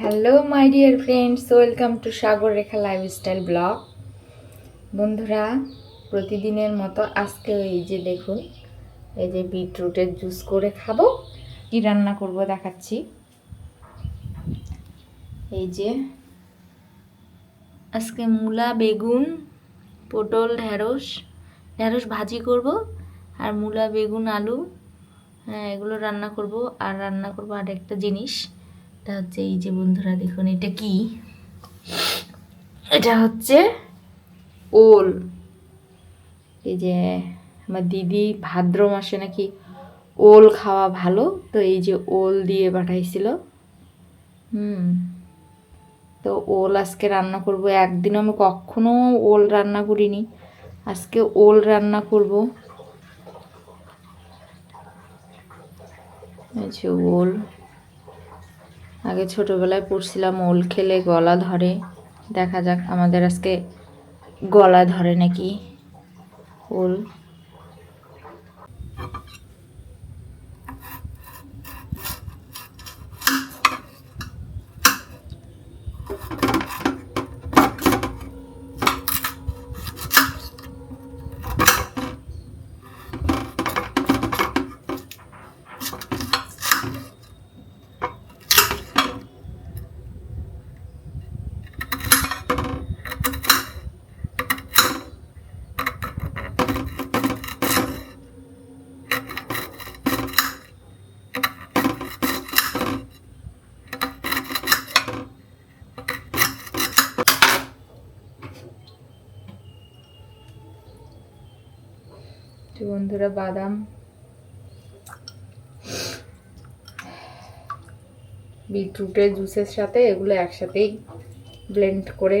Hello my dear friends welcome to Sagar Rekha lifestyle blog বন্ধুরা, প্রতিদিনের মতো আজকে এই যে দেখুন, এই যে বিটরুটের জুস করে খাব। কি রান্না করব দেখাচ্ছি। এই যে আজকে মূলা, বেগুন, পটল ঢ্যাঁড়স ঢ্যাঁড়স ভাজি করব আর মূলা, বেগুন, আলু হ্যাঁ এগুলো রান্না করব। আর রান্না করব আর একটা জিনিস। এটা হচ্ছে এই যে বন্ধুরা দেখুন, এটা কি? এটা হচ্ছে ওল। এই যে আমার দিদি ভাদ্র মাসে নাকি ওল খাওয়া ভালো, তো এই যে ওল দিয়ে পাঠাইছিল। হুম। তো ওল আজকে রান্না করব। একদিন আমি কখনো ওল রান্না করিনি। আজকে ওল রান্না করব। ওল। আগে ছোটোবেলায় পড়ছিলাম ওল খেলে গলা ধরে। দেখা যাক আমাদের আজকে গলা ধরে নাকি ওল। বন্ধুরা বাদাম। বিটরুটের জুসের সাথে এগুলো একসাথেই ব্লেন্ড করে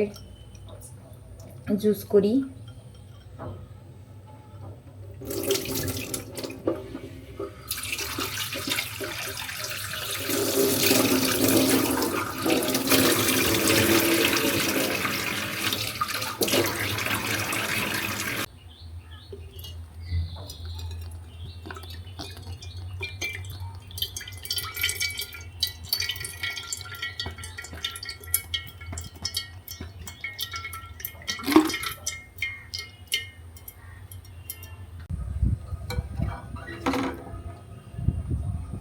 জুস করি।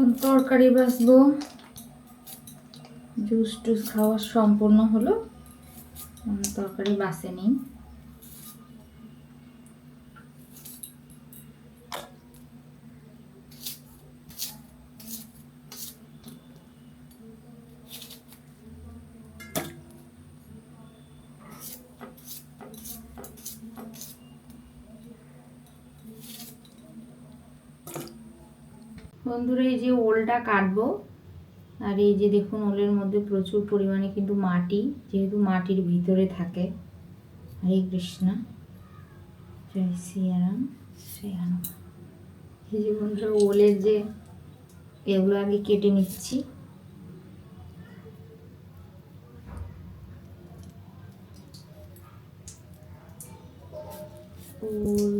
এখন তরকারি বাসবো জুস টুস খাওয়া সম্পূর্ণ হলো। তরকারি বাসে বাসেনি বন্ধুরা, এই যে ওলটা কাটবো। আর এই যে দেখুন, ওলের মধ্যে প্রচুর পরিমাণে কিন্তু মাটি, যেহেতু মাটির ভিতরে থাকে। হরে কৃষ্ণ। জয় সিয়ারাম শ্রেয়ান এই যে বন্ধুরা, ওলের যে এগুলো আগে কেটে নিচ্ছি। ওল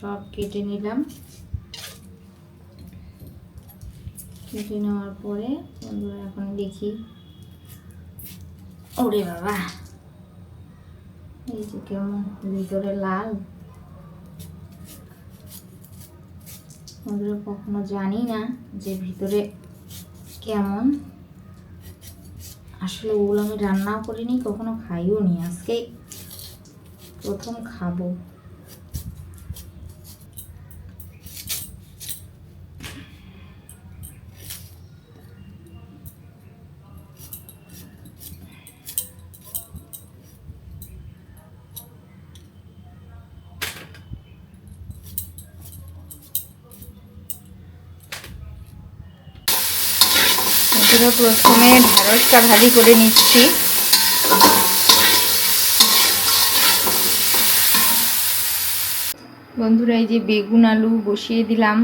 সব কেটে নিলাম। কেটে নেওয়ার পরে বন্ধুরা এখন দেখি। ওরে বাবা! এই যে কেমন, ভিতরে লাল। বন্ধুরা কখনো জানি না যে ভিতরে কেমন। আসলে ওগুলো আমি রান্নাও করিনি, কখনো খাইও নি। আজকে প্রথম খাব। এগুলো প্রথমে ঢেঁড়সটা ভাজি করে নিচ্ছি। বন্ধুরা, এই যে বেগুন আলু বসিয়ে দিলাম।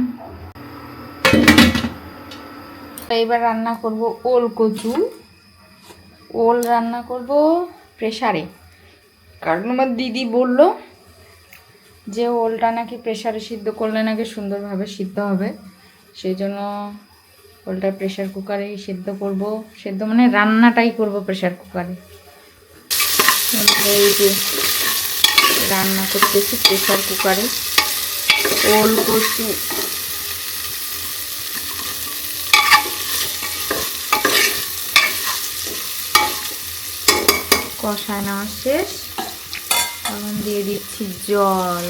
এবার রান্না করব ওল কচু। ওল রান্না করব প্রেসারে। কারণ আমার দিদি বলল যে ওলটা নাকি প্রেসারে সিদ্ধ করলে নাকি সুন্দরভাবে সিদ্ধ হবে। সেই জন্য ওলটা প্রেশার কুকারে সেদ্ধ করব। সেদ্ধ মানে রান্নাটাই করব প্রেশার কুকারে এই যে রান্না করতেছি প্রেশার কুকারে ওল কচু কষায় নেওয়া শেষ। এখন দিয়ে দিচ্ছি জল।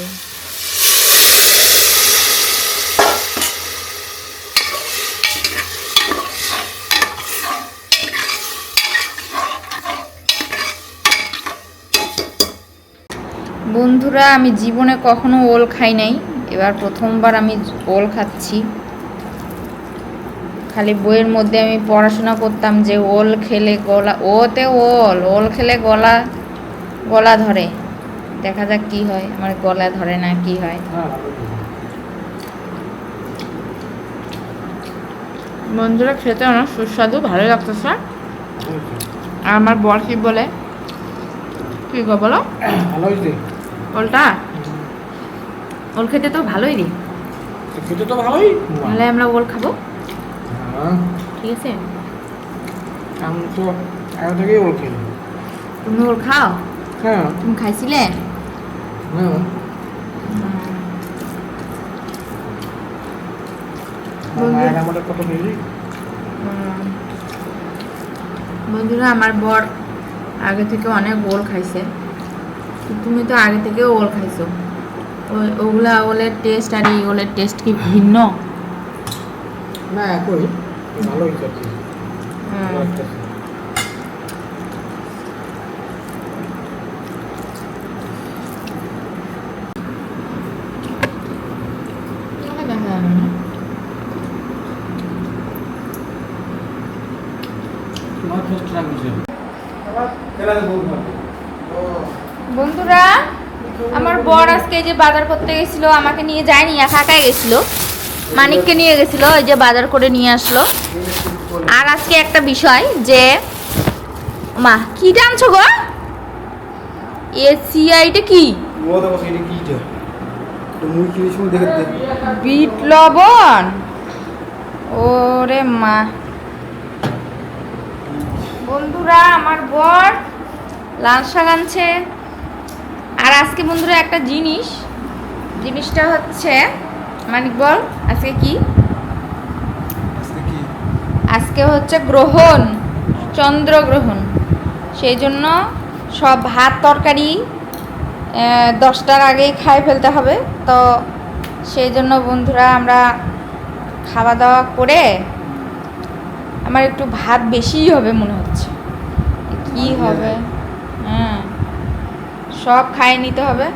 বন্ধুরা, আমি জীবনে কখনো ওল খাই নাই। এবার প্রথমবার আমি ওল খাচ্ছি। খালি বইয়ের মধ্যে আমি পড়াশোনা করতাম যে ওল খেলে গলা, ওতে ওল ওল খেলে গলা গলা ধরে। দেখা যাক কি হয়, আমার গলা ধরে না কি হয়। বন্ধুরা, খেতে অনেক সুস্বাদু, ভালো লাগতেছে আর আমার বর কি বলে? কি গো, বলো? ভালো হয়েছে। ওলটা? ওল খেতে তো ভালোই রে। খেতে তো ভালোই? তাহলে আমরা ওল খাব। হ্যাঁ, ঠিক আছে? আমি তো আগে থেকেই ওর খেলি তুমি ওল খাও? হ্যাঁ। তুমি খাইছিলে? হ্যাঁ। বন্ধুরা আমার বর আগে থেকে অনেক ওল খাইছে। তুমি তো আগে থেকে ওল খাইছো। ওগুলা ওলের টেস্ট আর এই ওলের টেস্ট কি ভিন্ন? না একই। ভালো কি ভালো বন্ধুরা, আমার বর আজকে যে বাজার করতে গেছিল, আমাকে নিয়ে যায়নি একা একাই গেছিল। মানিককে নিয়ে গেছিল ওই যে বাজার করে নিয়ে আসলো। আর আজকে একটা বিষয় যে, মা, কি টানছো গো? এ কি? বিট লবণ? ওরে মা। বন্ধুরা, আমার বর লাল শাক আনছে। আর আজকে বন্ধুরা একটা জিনিস। জিনিসটা হচ্ছে মানিক বল আজকে কি? আজকে হচ্ছে গ্রহণ চন্দ্রগ্রহণ। সেই জন্য সব ভাত তরকারি দশটার আগেই খাই ফেলতে হবে। তো সেই জন্য বন্ধুরা আমরা খাওয়া দাওয়া করে আমার একটু ভাত বেশিই হবে মনে হচ্ছে। কি হবে? সব খাইয়ে নিতে হবে।